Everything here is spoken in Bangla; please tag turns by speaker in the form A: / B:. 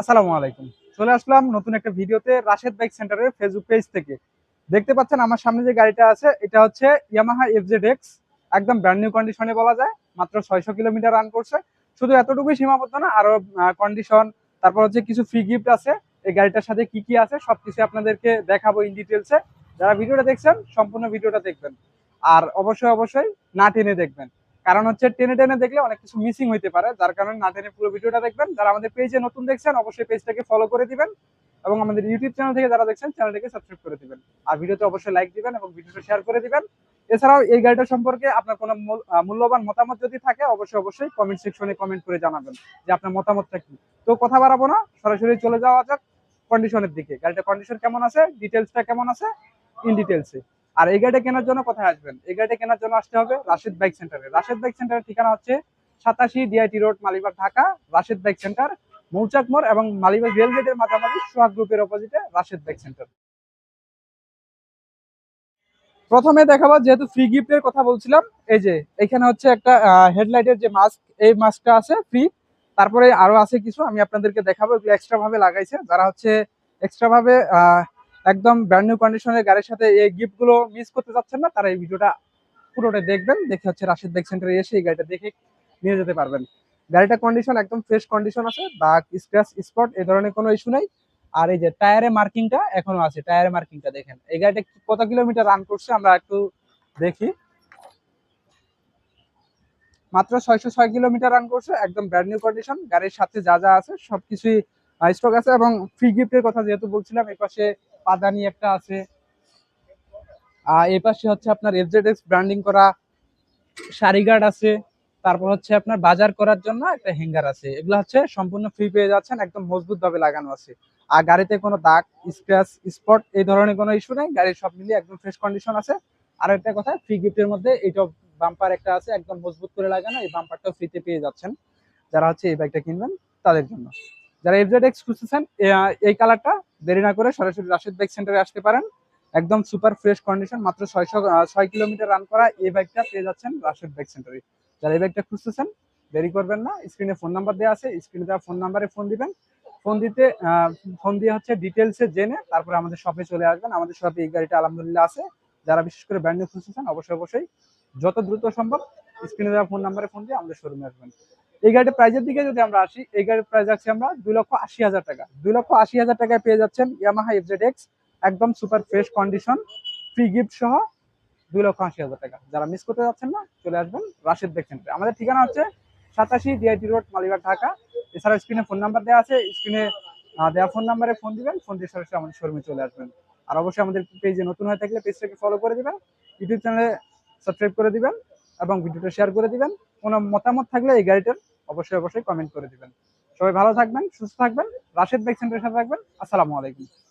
A: আসসালামু আলাইকুম। চলে আসলাম নতুন একটা ভিডিওতে রাশেদ বাইক সেন্টারের ফেসবুক পেজ থেকে। দেখতে পাচ্ছেন আমার সামনে যে গাড়িটা আছে, এটা হচ্ছে ইয়ামাহা এফজেড এক্স একদম ব্র্যান্ড নিউ কন্ডিশনে বলা যায়, মাত্র ছয়শো কিলোমিটার রান করছে। শুধু এতটুকুই সীমাবদ্ধ না, আরও কন্ডিশন তারপর হচ্ছে কিছু ফ্রি গিফট আছে। এই গাড়িটার সাথে কি কি আছে, সবকিছু আপনাদেরকে দেখাবো ইন ডিটেলসে যারা ভিডিওটা দেখছেন, সম্পূর্ণ ভিডিওটা দেখবেন। আর অবশ্যই অবশ্যই না টেনে দেখবেন। কারণ হচ্ছে টেনে টেনে দেখলে অনেক কিছু মিসিং হইতে পারে। যার কারণে না টেনে পুরো ভিডিওটা দেখবেন। যারা আমাদের পেজে নতুন দেখছেন, অবশ্যই পেজটাকে ফলো করে দিবেন এবং আমাদের ইউটিউব চ্যানেল থেকে যারা দেখছেন চ্যানেলটাকে সাবস্ক্রাইব করে দিবেন। আর ভিডিওতে অবশ্যই লাইক দিবেন এবং ভিডিওটা শেয়ার করে দিবেন। এছাড়াও এই গাড়িটা সম্পর্কে আপনার কোনো মূল্যবান মতামত যদি থাকে, অবশ্যই অবশ্যই কমেন্ট সেকশনে কমেন্ট করে জানাবেন যে আপনার মতামতটা কি। তো কথা বাড়াবো না, সরাসরি চলে যাওয়া যাক কন্ডিশনের দিকে। গাড়িটা কন্ডিশন কেমন আছে? ডিটেলসটা কেমন আছে? ইন ডিটেলসে আর এই গাড়িটা কেনার জন্য কোথায় আসবেন? এই গাড়িটা কেনার জন্য আসতে হবে রাশেদ বাইক সেন্টারে। রাশেদ বাইক সেন্টারের ঠিকানা হচ্ছে সাতাশি DIT road Malibagh, Dhaka. Rashed bike centre, Mouchak মোড় এবং মালিবাগ রেল গেটের মাঝামাঝি সোহাগ গ্রুপের অপোজিটে রাশেদ বাইক সেন্টার। প্রথমে দেখাবো, যেহেতু ফ্রি গিফটের কথা বলছিলাম, এই যে এখানে হচ্ছে একটা হেডলাইটের যে মাস্ক এই মাস্কটা আছে ফ্রি তারপরে আরও আছে কিছু, আমি আপনাদেরকে দেখাবো, এগুলো এক্সট্রা ভাবে লাগাইছে। যারা হচ্ছে এক্সট্রা ভাবে একদম ব্র্যান্ড নিউ কন্ডিশনের গাড়ির সাথে এই গিফটগুলো মিস করতে চাচ্ছেন না, তারা এই ভিডিওটা পুরোটা দেখবেন, দেখে হচ্ছে রাশিদ বাইক সেন্টারে এসে এই গাড়িটা দেখে নিয়ে যেতে পারবেন। গাড়িটা কন্ডিশন একদম ফ্রেশ কন্ডিশন আছে দাগ স্ক্র্যাচ স্পট এই ধরনের কোনো ইস্যু নাই। আর এই যে টায়ারে মার্কিংটা এখনও আছে টায়ারে মার্কিংটা দেখেন। এই গাড়িটা কত কিলোমিটার রান করছে আমরা একটু দেখি। মাত্র ছয়শো ছয় কিলোমিটার রান করছে, একদম ব্র্যান্ড নিউ কন্ডিশন গাড়ির সাথে যা যা আছে সবকিছুই স্টক আছে এবং ফ্রি গিফটের কথা যেহেতু বলছিলাম এই পাশে পাদানি একটা আছে। আর এই পাশে হচ্ছে আপনার এফজেড এক্স ব্র্যান্ডিং করা শাড়ি গার্ড আছে। তারপর হচ্ছে আপনার বাজার করার জন্য একটা হ্যাঙ্গার আছে। এগুলো হচ্ছে সম্পূর্ণ ফ্রি পেয়ে যাচ্ছেন, একদম মজবুত ভাবে লাগানো আছে। আর গাড়িতে কোনো দাগ স্ক্র্যাচ স্পট এই ধরনের কোনো ইস্যু নেই। গাড়ির সব মিলিয়ে একদম ফ্রেশ কন্ডিশন আছে। আর একটা কথা ফ্রি গিফটের মধ্যে এইটা বাম্পার একটা আছে, একদম মজবুত করে লাগানো। এই বাম্পারটাও ফ্রিতে পেয়ে যাচ্ছেন। যারা হচ্ছে এই বাইকটা কিনবেন, তাদের জন্য। যারা এফজেড এক্স খুঁজতেছেন এই কালারটা দেরি না করে সরাসরি রাশিদ বাইক সেন্টারে আসতে পারেন। একদম সুপার ফ্রেশ কন্ডিশন মাত্র ছয়শো ছয় কিলোমিটার রান করা এই বাইকটা পেয়ে যাচ্ছেন রাশিদ বাইক সেন্টারে যারা এই বাইকটা খুঁজতেছেন, দেরি করবেন না স্ক্রিনে ফোন নাম্বার দেওয়া আছে স্ক্রিনে দেওয়া ফোন নাম্বারে ফোন দিবেন। ফোন দিতে ফোন দিয়ে হচ্ছে ডিটেলসে জেনে তারপরে আমাদের শপে চলে আসবেন। আমাদের শপে এই গাড়িটা আলহামদুলিল্লাহ আছে। যারা বিশেষ করে ব্র্যান্ড নিউ খুঁজতেছেন, অবশ্যই অবশ্যই, যত দ্রুত সম্ভব স্ক্রিনে দেওয়া ফোন নাম্বারে ফোন দিয়ে আমাদের শোরুমে আসবেন। এই গাড়ির প্রাইজের দিকে যদি আমরা আসি, এই গাড়ির প্রাইস আছে আমরা দুই লক্ষ আশি হাজার টাকা। দুই লক্ষ আশি হাজার টাকায় পেয়ে যাচ্ছেন ইয়ামাহা এফজেড এক্স একদম super fresh condition free gift সহ দুই লক্ষ আশি হাজার টাকা। যারা মিস করতে যাচ্ছেন না, চলে আসবেন রাশিদ সেন্টারে আমাদের ঠিকানা হচ্ছে সাতাশি ডিআইটি রোড মালিবাগ, ঢাকা। এছাড়া স্ক্রিনে ফোন নাম্বার দেওয়া আছে স্ক্রিনে দেওয়া ফোন নাম্বারে ফোন দিবেন ফোন দিয়ে সরাসরি আমাদের শোরুমে চলে আসবেন। আর অবশ্যই আমাদের পেজে নতুন হয়ে থাকলে পেজটাকে ফলো করে দিবেন ইউটিউব চ্যানেলে সাবস্ক্রাইব করে দিবেন। এবং ভিডিওটা শেয়ার করে দিবেন। কোনো মতামত থাকলে এই গাড়িটার অবশ্যই অবশ্যই কমেন্ট করে দিবেন। সবাই ভালো থাকবেন, সুস্থ থাকবেন। রাশেদ বাইক সেন্টারের সাথে থাকবেন। আসসালামু আলাইকুম।